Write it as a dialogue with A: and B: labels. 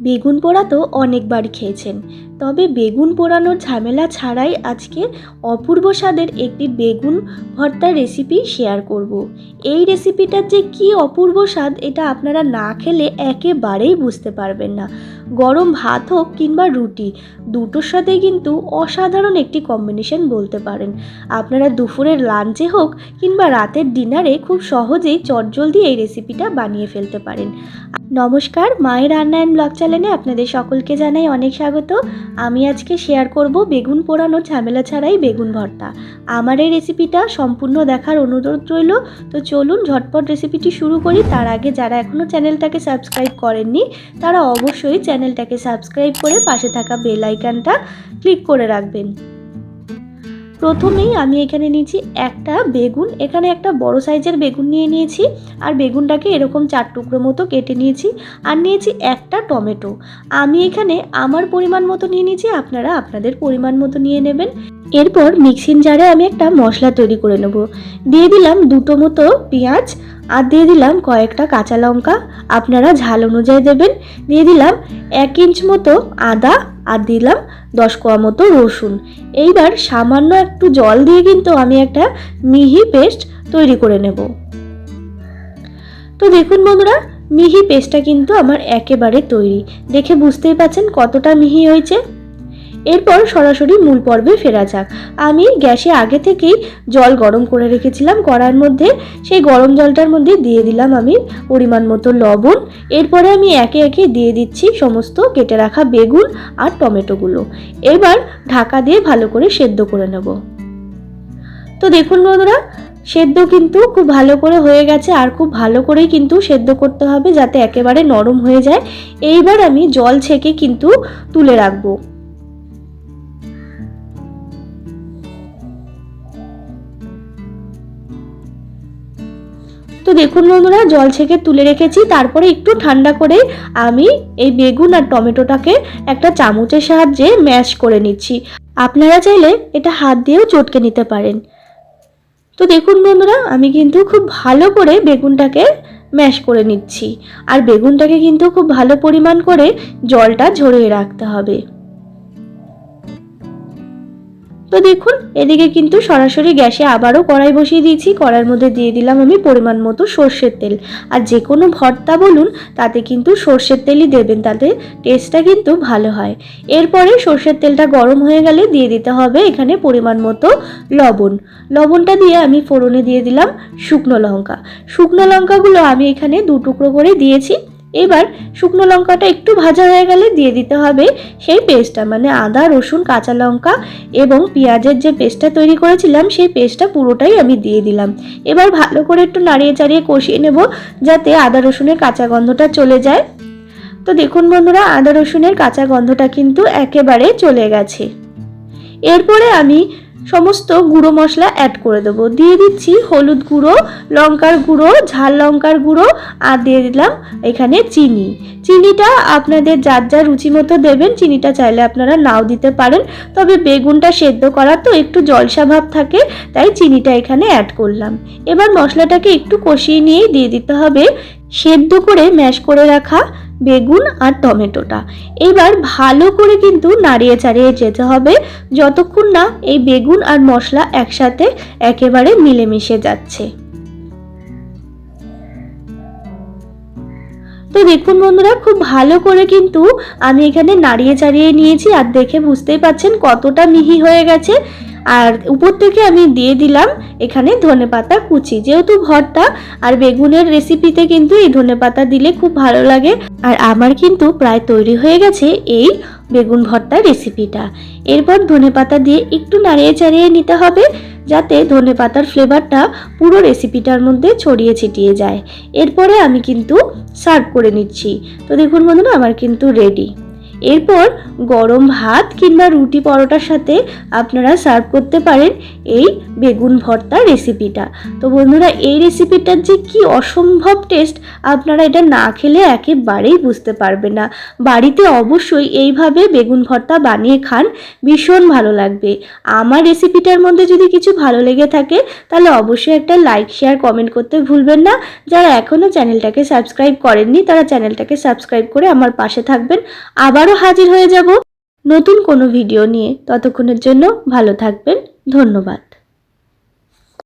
A: বেগুন পোড়া তো অনেকবার খেয়েছেন। তবে বেগুন পোড়ানোর ঝামেলা ছাড়াই আজকে অপূর্ব স্বাদের একটি বেগুন ভর্তার রেসিপি শেয়ার করব। এই রেসিপিটার যে কি অপূর্ব স্বাদ, এটা আপনারা না খেলে একেবারেই বুঝতে পারবেন না। গরম ভাত হোক কিংবা রুটি, দুটোর সাথে কিন্তু অসাধারণ একটি কম্বিনেশন বলতে পারেন। আপনারা দুপুরের লাঞ্চে হোক কিংবা রাতের ডিনারে খুব সহজেই চটজলদি এই রেসিপিটা বানিয়ে ফেলতে পারেন। নমস্কার, মায়ের রান্না অ্যান্ড ব্লগ চ্যানেলে আপনাদের সকলকে জানাই অনেক স্বাগত। আমি আজকে শেয়ার করব বেগুন পোড়ানো ঝামেলা ছাড়াই বেগুন ভর্তা। আমার এই রেসিপিটা সম্পূর্ণ দেখার অনুরোধ রইল। তো চলুন ঝটপট রেসিপিটি শুরু করি। তার আগে যারা এখনও চ্যানেলটাকে সাবস্ক্রাইব করেননি, তারা অবশ্যই চ্যানেলটাকে সাবস্ক্রাইব করে পাশে থাকা বেল আইকনটা ক্লিক করে রাখবেন। প্রথমেই আমি এখানে নিয়েছি একটা বেগুন, এখানে একটা বড় সাইজের বেগুন নিয়ে নিয়েছি আর বেগুনটাকে এরকম চার টুকরো মতো কেটে নিয়েছি আর নিয়েছি একটা টমেটো। আমি এখানে আমার পরিমাণ মতো নিয়ে নিয়েছি, আপনারা আপনাদের পরিমাণ মতো নিয়ে নেবেন। এরপর মিক্সিং জারে আমি একটা মশলা তৈরি করে নেব। দিয়ে দিলাম দুটো মতো পেঁয়াজ আর দিয়ে দিলাম কয়েকটা কাঁচা লঙ্কা। আপনারা ঝাল অনুযায়ী দেবেন। দিয়ে দিলাম এক ইঞ্চ মতো আদা আর দিলাম দশ কোয়া মতো রসুন। এইবার সামান্য একটু জল দিয়ে কিন্তু আমি একটা মিহি পেস্ট তৈরি করে নেব। তো দেখুন বন্ধুরা, মিহি পেস্টটা কিন্তু আমার একেবারে তৈরি। দেখে বুঝতেই পারছেন কতটা মিহি হয়েছে। এরপর সরাসরি মূল পর্বে ফেরা যাক। আমি গ্যাসে আগে থেকেই জল গরম করে রেখেছিলাম, কড়ার মধ্যে। সেই গরম জলটার মধ্যে দিয়ে দিলাম আমি পরিমাণ মতো লবণ। এরপরে আমি একে একে দিয়ে দিচ্ছি সমস্ত কেটে রাখা বেগুন আর টমেটোগুলো। এবার ঢাকা দিয়ে ভালো করে সেদ্ধ করে নেব। তো দেখুন বন্ধুরা, সেদ্ধ কিন্তু খুব ভালো করে হয়ে গেছে আর খুব ভালো করেই কিন্তু সেদ্ধ করতে হবে যাতে একেবারে নরম হয়ে যায়। এইবার আমি জল ছেঁকে কিন্তু তুলে রাখব। দেখুন বন্ধুরা, জল ছেঁকে তুলে রেখেছি। তারপরে একটু ঠান্ডা করে আমি এই বেগুন আর টমেটোটাকে একটা চামচের সাহায্যে ম্যাশ করে নিচ্ছি। আপনারা চাইলে এটা হাত দিয়েও চটকে নিতে পারেন। তো দেখুন বন্ধুরা, আমি কিন্তু খুব ভালো করে বেগুনটাকে ম্যাশ করে নিচ্ছি। আর বেগুনটাকে কিন্তু খুব ভালো পরিমাণ করে জলটা ঝরিয়ে রাখতে হবে। তো দেখুন, এদিকে কিন্তু সরাসরি গ্যাসে আবারও কড়াই বসিয়ে দিয়েছি। কড়াইয়ের মধ্যে দিয়ে দিলাম আমি পরিমাণ মতো সর্ষের তেল। আর যে কোনো ভর্তা বলুন, তাতে কিন্তু সর্ষের তেলই দেবেন, তাতে টেস্টটা কিন্তু ভালো হয়। এরপরে সর্ষের তেলটা গরম হয়ে গেলে দিয়ে দিতে হবে এখানে পরিমাণ মতো লবণ। লবণটা দিয়ে আমি ফোড়নে দিয়ে দিলাম শুকনো লঙ্কা। শুকনো লঙ্কাগুলো আমি এখানে দু টুকরো করে দিয়েছি। এবার শুকনো লঙ্কাটা একটু ভাজা হয়ে গেলে দিয়ে দিতে হবে সেই পেস্টটা মানে আদা, রসুন, কাঁচা লঙ্কা এবং পেঁয়াজের যে পেস্টটা তৈরি করেছিলাম সেই পেস্টটা পুরোটাই আমি দিয়ে দিলাম। এবার ভালো করে একটু নাড়িয়ে চাড়িয়ে কষিয়ে নেব যাতে আদা, রসুনের কাঁচা গন্ধটা চলে যায়। তো দেখুন বন্ধুরা, আদা, রসুনের কাঁচা গন্ধটা কিন্তু একেবারে চলে গেছে। এরপরে আমি সমস্ত গুঁড়ো মশলা অ্যাড করে দেবো। দিয়ে দিচ্ছি হলুদ গুঁড়ো, লঙ্কার গুঁড়ো, ঝাল লঙ্কার গুঁড়ো, আর দিয়ে দিলাম এখানে চিনি। চিনিটা আপনাদের যার যার রুচি মতো দেবেন, চিনিটা চাইলে আপনারা নাও দিতে পারেন। তবে বেগুনটা সেদ্ধ করা তো একটু জলসা ভাব থাকে, তাই চিনিটা এখানে অ্যাড করলাম। এবার মশলাটাকে একটু কষিয়ে নিয়েই দিয়ে দিতে হবে সেদ্ধ করে ম্যাশ করে রাখা বেগুন আর টমেটোটা। এবার ভালো করে কিন্তু নাড়িয়ে চাড়িয়ে যেতে হবে যতক্ষণ না এই বেগুন আর মশলা একসাথে একেবারে মিলেমিশে যাচ্ছে। তো দেখুন বন্ধুরা, খুব ভালো করে কিন্তু আমি এখানে নাড়িয়ে চাড়িয়ে নিয়েছি আর দেখে বুঝতেই পাচ্ছেন কতটা মিহি হয়ে গেছে। আর উপর থেকে আমি দিয়ে দিলাম এখানে ধনে পাতা কুচি। যেহেতু ভর্তা আর বেগুনের রেসিপিতে কিন্তু এই ধনে পাতা দিলে খুব ভালো লাগে। আর আমার কিন্তু প্রায় তৈরি হয়ে গেছে এই বেগুন ভর্তা রেসিপিটা এরপর ধনে পাতা দিয়ে একটু নাড়িয়ে চাড়িয়ে নিতে হবে যাতে ধনে পাতার ফ্লেভারটা পুরো রেসিপিটার মধ্যে ছড়িয়ে ছিটিয়ে যায়। এরপরে আমি কিন্তু সার্ভ করে নিচ্ছি। তো দেখুন বন্ধুরা, আমার কিন্তু রেডি এরপর গরম ভাত কিংবা রুটি পরোটার সাথে আপনারা সার্ভ করতে পারেন এই বেগুন ভর্তা রেসিপিটা তো বন্ধুরা, এই রেসিপিটার যে কি অসম্ভব টেস্ট আপনারা এটা না খেলে একেবারেই বুঝতে পারবেন না। বাড়িতে অবশ্যই এইভাবে বেগুন ভর্তা বানিয়ে খান, ভীষণ ভালো লাগবে। আমার রেসিপিটার মধ্যে যদি কিছু ভালো লেগে থাকে, তাহলে অবশ্যই একটা লাইক শেয়ার কমেন্ট করতে ভুলবেন না। যারা এখনও চ্যানেলটাকে সাবস্ক্রাইব করেননি, তারা চ্যানেলটাকে সাবস্ক্রাইব করে আমার পাশে থাকবেন। আবারও হাজির হয়ে যাব নতুন কোনো ভিডিও নিয়ে। ততক্ষণের জন্য ভালো থাকবেন। ধন্যবাদ।